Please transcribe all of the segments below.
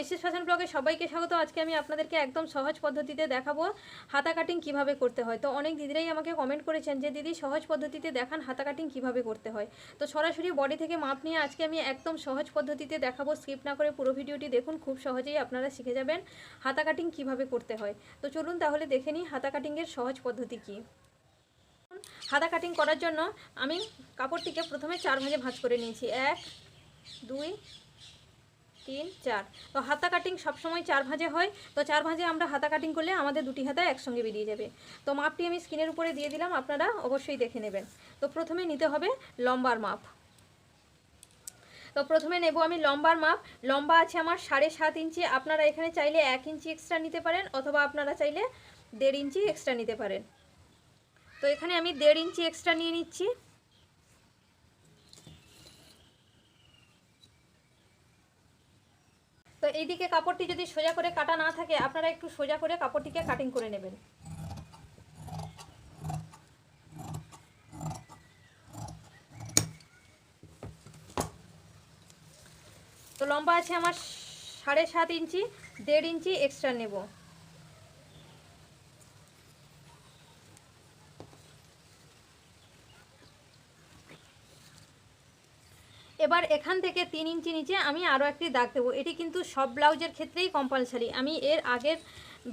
ঐশিস fashion ব্লগে সবাইকে স্বাগত। আজকে আমি আপনাদেরকে একদম সহজ পদ্ধতিতে দেখাবো হাতা কাটিং কীভাবে করতে হয়। তো অনেক দিদিরাই আমাকে কমেন্ট করেছেন যে, দিদি, সহজ পদ্ধতিতে দেখান হাতা কাটিং কীভাবে করতে হয়? তো সরাসরি বডি থেকে মাপ নিয়ে আজকে আমি একদম সহজ পদ্ধতিতে দেখাবো। স্কিপ না করে পুরো ভিডিওটি দেখুন, খুব সহজেই আপনারা শিখে যাবেন হাতা কাটিং কীভাবে করতে হয়। তো চলুন তাহলে দেখে নিই হাতা কাটিংয়ের সহজ পদ্ধতি কী। হাতা কাটিং করার জন্য আমি কাপড়টিকে প্রথমে চার ভাঁজে ভাঁজ করে নিয়েছি। এক, দুই তিন, চার। তো হাতা কাটিং সবসময় চার ভাঁজে হয়। তো চার ভাঁজে আমরা হাতা কাটিং করলে আমাদের দুটি হাতা একসঙ্গে বেরিয়ে যাবে। তো মাপটি আমি স্ক্রিনের উপরে দিয়ে দিলাম, আপনারা অবশ্যই দেখে নেবেন। তো প্রথমে নিতে হবে লম্বার মাপ। তো প্রথমে নেব আমি লম্বার মাপ। লম্বা আছে আমার সাড়ে সাত ইঞ্চি। আপনারা এখানে চাইলে এক ইঞ্চি এক্সট্রা নিতে পারেন অথবা আপনারা চাইলে দেড় ইঞ্চি এক্সট্রা নিতে পারেন। তো এখানে আমি দেড় ইঞ্চি এক্সট্রা নিয়ে নিচ্ছি। এইদিকে কাপড়টি যদি সোজা করে কাটা না থাকে, আপনারা একটু সোজা করে কাপড়টিকে কাটিং করে নেবেন। তো লম্বা আছে আমার সাড়ে সাত ইঞ্চি, দেড় ইঞ্চি এক্সট্রা নেব। এবার এখান থেকে তিন ইঞ্চি নিচে আমি আরও একটি দাগ দেবো। এটি কিন্তু সব ব্লাউজের ক্ষেত্রেই কম্পালসারি আমি এর আগের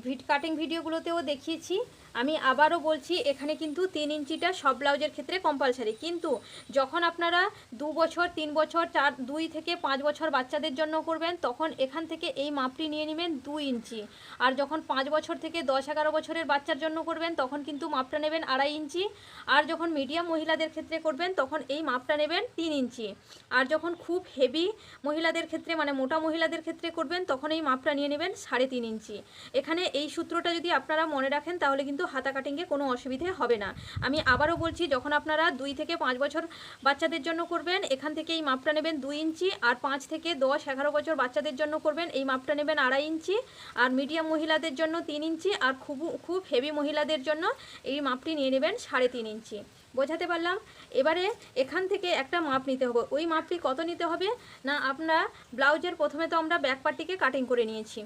ভিড কাটিং ভিডিওগুলোতেও দেখিয়েছি। আমি আবারও বলছি, এখানে কিন্তু তিন ইঞ্চিটা সব ব্লাউজের ক্ষেত্রে কম্পালসারি কিন্তু যখন আপনারা দু বছর, তিন বছর, চার, দুই থেকে পাঁচ বছর বাচ্চাদের জন্য করবেন, তখন এখান থেকে এই মাপটি নিয়ে নেবেন দুই ইঞ্চি। আর যখন পাঁচ বছর থেকে দশ, এগারো বছরের বাচ্চার জন্য করবেন, তখন কিন্তু মাপটা নেবেন আড়াই ইঞ্চি। আর যখন মিডিয়াম মহিলাদের ক্ষেত্রে করবেন, তখন এই মাপটা নেবেন তিন ইঞ্চি। আর যখন খুব হেভি মহিলাদের ক্ষেত্রে মানে মোটা মহিলাদের ক্ষেত্রে করবেন, তখন এই মাপটা নিয়ে নেবেন সাড়ে তিন ইঞ্চি। এখানে এই সূত্রটা যদি আপনারা মনে রাখেন, তাহলে কিন্তু হাতা কাটিংয়ে কোনো অসুবিধে হবে না। আমি আবারও বলছি, যখন আপনারা দুই থেকে পাঁচ বছর বাচ্চাদের জন্য করবেন, এখান থেকে এই মাপটা নেবেন দুই ইঞ্চি আর পাঁচ থেকে দশ, এগারো বছর বাচ্চাদের জন্য করবেন, এই মাপটা নেবেন আড়াই ইঞ্চি। আর মিডিয়াম মহিলাদের জন্য তিন ইঞ্চি আর খুব খুব হেভি মহিলাদের জন্য এই মাপটি নিয়ে নেবেন সাড়ে তিন ইঞ্চি। বোঝাতে পারলাম? এবারে এখান থেকে একটা মাপ নিতে হবে। ওই মাপটি কত নিতে হবে? না, আপনার ব্লাউজের প্রথমে তো আমরা ব্যাক পার্টটিকে কাটিং করে নিয়েছি।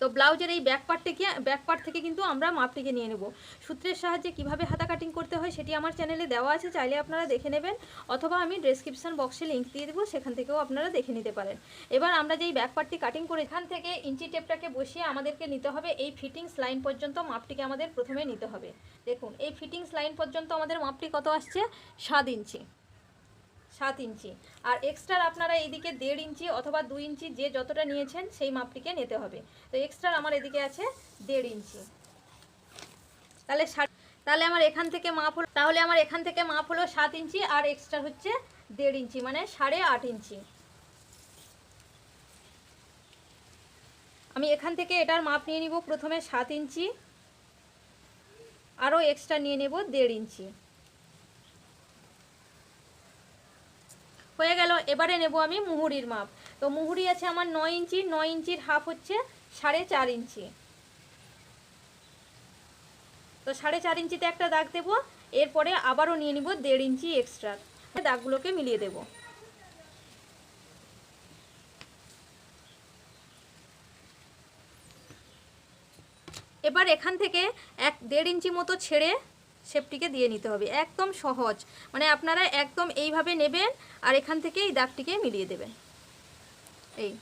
তো ব্লাউজের এই ব্যাক পার্ট থেকে ব্যাক পার্ট থেকে কিন্তু আমরা মাপটিকে নিয়ে নেব। সূত্রের সাহায্যে কীভাবে হাতা কাটিং করতে হয় সেটি আমার চ্যানেলে দেওয়া আছে, চাইলে আপনারা দেখে নেবেন, অথবা আমি ডেসক্রিপশন বক্সে লিঙ্ক দিয়ে দেবো, সেখান থেকেও আপনারা দেখে নিতে পারেন। এবার আমরা যেই ব্যাক পার্টটি কাটিং করে, এখান থেকে ইঞ্চি টেপটাকে বসিয়ে আমাদেরকে নিতে হবে, এই ফিটিংস লাইন পর্যন্ত মাপটিকে আমাদের প্রথমে নিতে হবে। দেখুন, এই ফিটিংস লাইন পর্যন্ত আমাদের মাপটি কত আসছে? সাত ইঞ্চি। সাত ইঞ্চি। আর এক্সট্রা আপনারা এইদিকে দেড় ইঞ্চি অথবা দুই ইঞ্চি যে যতটা নিয়েছেন সেই মাপটিকে নিতে হবে। তো এক্সট্রা আমার এদিকে আছে দেড় ইঞ্চি। তাহলে তাহলে আমার এখান থেকে মাপ হলো তাহলে আমার এখান থেকে মাপ হলো সাত ইঞ্চি আর এক্সট্রা হচ্ছে দেড় ইঞ্চি মানে সাড়ে আট ইঞ্চি। আমি এখান থেকে এটার মাপ নিয়ে নিব প্রথমে সাত ইঞ্চি, আরও এক্সট্রা নিয়ে নেব দেড় ইঞ্চি। হয়ে গেল। এবারে নেব আমি মুহুরির মাপ। তো মুহুরি আছে আমার নয় ইঞ্চি, নয় ইঞ্চির হাফ হচ্ছে সাড়ে চার ইঞ্চি। তো সাড়ে চার ইঞ্চিতে একটা দাগ দেবো, এরপরে আবারও নিয়ে নিব দেড় ইঞ্চি এক্সট্রা দাগগুলোকে মিলিয়ে দেব। এবার এখান থেকে এক দেড় ইঞ্চি মতো ছেড়ে শেপটিকে দিয়ে নিতে হবে। একদম সহজ। মানে আপনারা একদম এইভাবে নেবেন আর এখান থেকে এই দাগটিকে মিলিয়ে দেবেন। এই।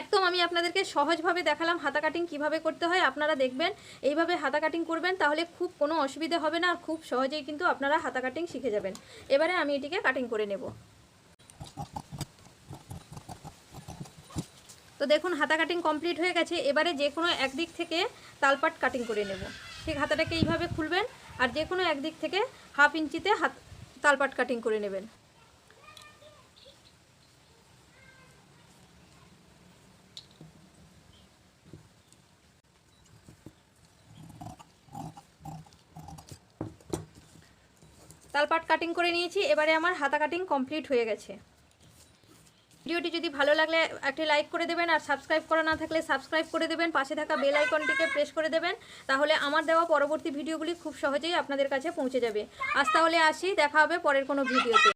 একদম আমি আপনাদেরকে সহজভাবে দেখালাম হাতা কাটিং কীভাবে করতে হয়। আপনারা দেখবেন এইভাবে হাতা কাটিং করবেন তাহলে খুব কোনো অসুবিধা হবে না, আর খুব সহজেই কিন্তু আপনারা হাতা কাটিং শিখে যাবেন। এবারে আমি এটিকে কাটিং করে নেব। তো দেখুন, হাতা কাটিং কমপ্লিট হয়ে গেছে। এবারে যে কোনো একদিক থেকে তালপাট কাটিং করে নেব। ঠিক হাতাটাকে এইভাবে খুলবেন আর যে কোনো একদিক থেকে হাফ ইঞ্চিতে হাত তালপাট কাটিং করে নেবেন। তালপাট কাটিং করে নিয়েছি, এবারে আমার হাতা কাটিং কমপ্লিট হয়ে গেছে। ভিডিওটি যদি ভালো লাগলে একটি লাইক করে দেবেন আর সাবস্ক্রাইব করা না থাকলে সাবস্ক্রাইব করে দেবেন, পাশে থাকা বেল আইকনটিকে প্রেস করে দেবেন, তাহলে আমার দেওয়া পরবর্তী ভিডিওগুলি খুব সহজেই আপনাদের কাছে পৌঁছে যাবে। আজ তাহলে আসি, দেখা হবে পরের কোনো ভিডিওতে।